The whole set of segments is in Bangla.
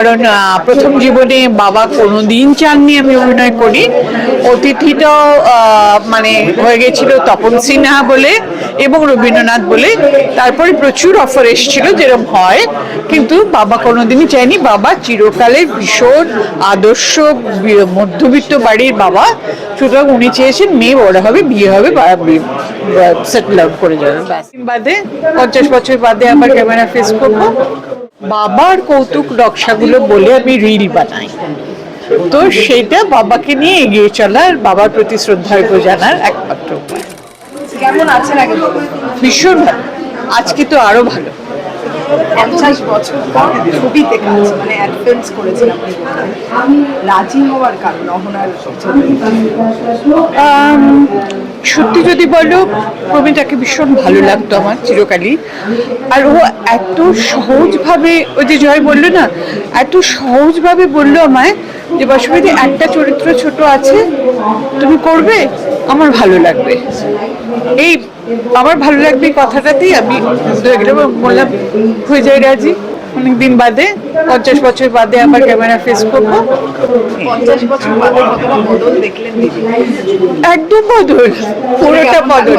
কারণ প্রথম জীবনে বাবা কোনোদিন চাননি আমি অভিনয় করি। অতিথিটাও মানে হয়ে গেছিল তপন সিনহা বলে এবং রবীন্দ্রনাথ বলে। তারপরে প্রচুর অফার এসেছিল যেরকম হয়। কিন্তু বাবা কোনোদিনই চায়নি। বাবা চিরকালের ভীষণ আদর্শ মধ্যবিত্ত বাড়ির বাবা। সুতরাং উনি চেয়েছেন মেয়ে বড় হবে, বিয়ে হবে সেটেল আউট করে যাবে। বাদে পঞ্চাশ বছর বাদে আবার ক্যামেরা ফেস করব। বাবার কৌতুক নকশাগুলো বলে আমি রিল বানাই। তো সেটা বাবাকে নিয়ে এগিয়ে চলা আর বাবার প্রতি শ্রদ্ধার্ঘ জানার একমাত্র উপায়। কেমন আছেন আগে? ভীষণ ভালো। আজকে তো আরও ভালো। পঞ্চাশ বছর পর ছবিতে কাজ মানে অ্যাডভেন্স বোধহয়। রাজি হওয়ার কারণ, অহনার সত্যি যদি বলো, প্রবীণটাকে ভীষণ ভালো লাগতো আমার চিরকালই। আর ও এত সহজভাবে, ওই যে জয় বলল না, এত সহজভাবে বলল আমায় যে বাসুমতি একটা চরিত্র ছোট আছে, তুমি করবে, আমার ভালো লাগবে। এই আমার ভালো লাগবে কথাটাতেই। আমি বললাম হয়ে যায় রাজি। অনেকদিন বাদে পঞ্চাশ বছর বাদে আবার ক্যামেরা ফেস করব। একদম বদল পুরোটা বদল।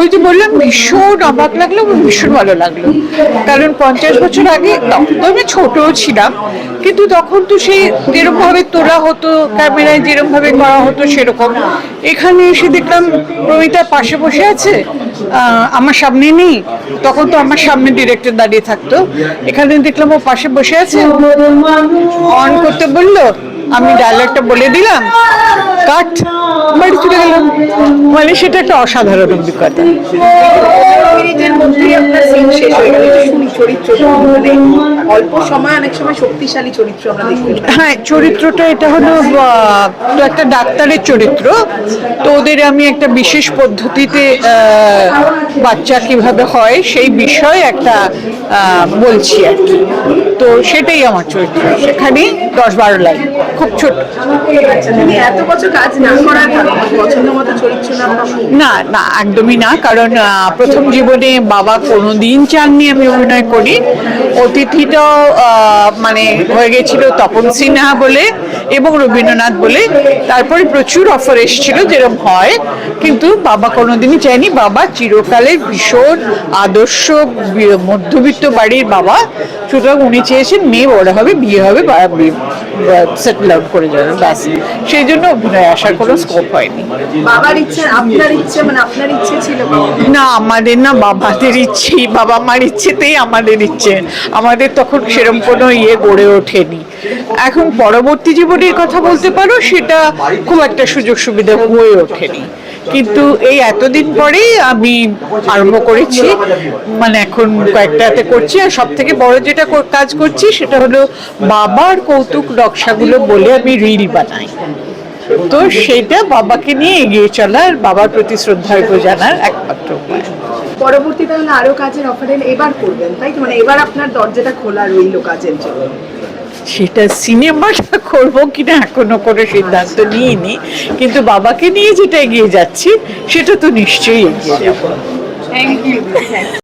ওই যে বললাম ভীষণ অবাক লাগল ভীষণ ভালো লাগল। কারণ পঞ্চাশ বছর আগে তখন তো আমি ছোটও ছিলাম কিন্তু তখন তো সেই যেরকম ভাবে তোলা হতো ক্যামেরায় যেরকম ভাবে করা হতো সেরকম। এখানে এসে দেখলাম প্রমিতা পাশে বসে আছে আমার সামনে নেই। তখন তো আমার সামনে ডিরেক্টর দাঁড়িয়ে থাকতো। এখানে দেখলাম ও পাশে বসে আছে। অন করতে বলল আমি ডায়লগটা বলে দিলাম। কাট বাড়ি চলে গেলাম মানে সেটা একটা অসাধারণ অভিজ্ঞতা। মিনিটের মধ্যেই আপনার শেষ হয়ে গেল এটা শুনি চরিত্র অল্প সময় অনেক সময় শক্তিশালী চরিত্র আমরা দেখতে হ্যাঁ চরিত্রটা এটা হলো একটা ডাক্তারের চরিত্র। তো ওদের আমি একটা বিশেষ পদ্ধতিতে বাচ্চা কীভাবে হয় সেই বিষয়ে একটা বলছি আর কি। তো সেটাই আমার চরিত্র। সেখানেই দশ বারো লাইন খুব ছোট। আচ্ছা এত বছর কাজ না করার পছন্দ মতো চরিত্র না না না একদমই না। কারণ প্রথম জীবনে বাবা কোনোদিন চাননি আমি অভিনয় করি। অতিথিটাও মানে হয়ে গেছিল তপন সিনহা বলে এবং রবীন্দ্রনাথ বলে। তারপরে প্রচুর অফার এসেছিল যেরকম হয়। কিন্তু বাবা কোনোদিনই চায়নি। বাবা চিরকালের ভীষণ আদর্শ মধ্যবিত্ত বাড়ির বাবা। সুতরাং উনি চেয়েছেন মেয়ে বড় হবে বিয়ে হবে সেটেল আউট করে যাবে ব্যাস। সেই জন্য অভিনয় আসার কোনো স্কোপ হয়নি। বাবার ইচ্ছে আপনার ইচ্ছে মানে আপনার ইচ্ছে ছিল না আমাদের না বাবাদের ইচ্ছে বাবা মার ইচ্ছেতেই আমাদের ইচ্ছে আমাদের তখন সেরকম কোনো ইয়ে গড়ে ওঠেনি। এখন পরবর্তী জীবনের কথা বলতে পারো, সেটা খুব একটা সুযোগ সুবিধা হয়ে ওঠেনি। কিন্তু এই এতদিন পরেই আমি আরম্ভ করেছি মানে এখন কয়েকটাতে করছি, আর সব থেকে বড় যেটা কাজ করছি সেটা হলো বাবার কৌতুক নকশাগুলো বলে আমি রিল বানাই। তো সেটা বাবাকে নিয়ে এগিয়ে চলা আর বাবার প্রতি শ্রদ্ধার্ঘ জানার একমাত্র উপায়। পরবর্তীতে তাহলে আরও কাজের অফার এলে এবার করবেন তাই তো? মানে এবার আপনার দরজাটা খোলা রইল কাজের জন্য। সেটা সিনেমাটা করব কিনা এখনও কোনো সিদ্ধান্ত নিইনি কিন্তু বাবাকে নিয়ে যেটা এগিয়ে যাচ্ছি সেটা তো নিশ্চয়ই এগিয়ে যাব। Thank you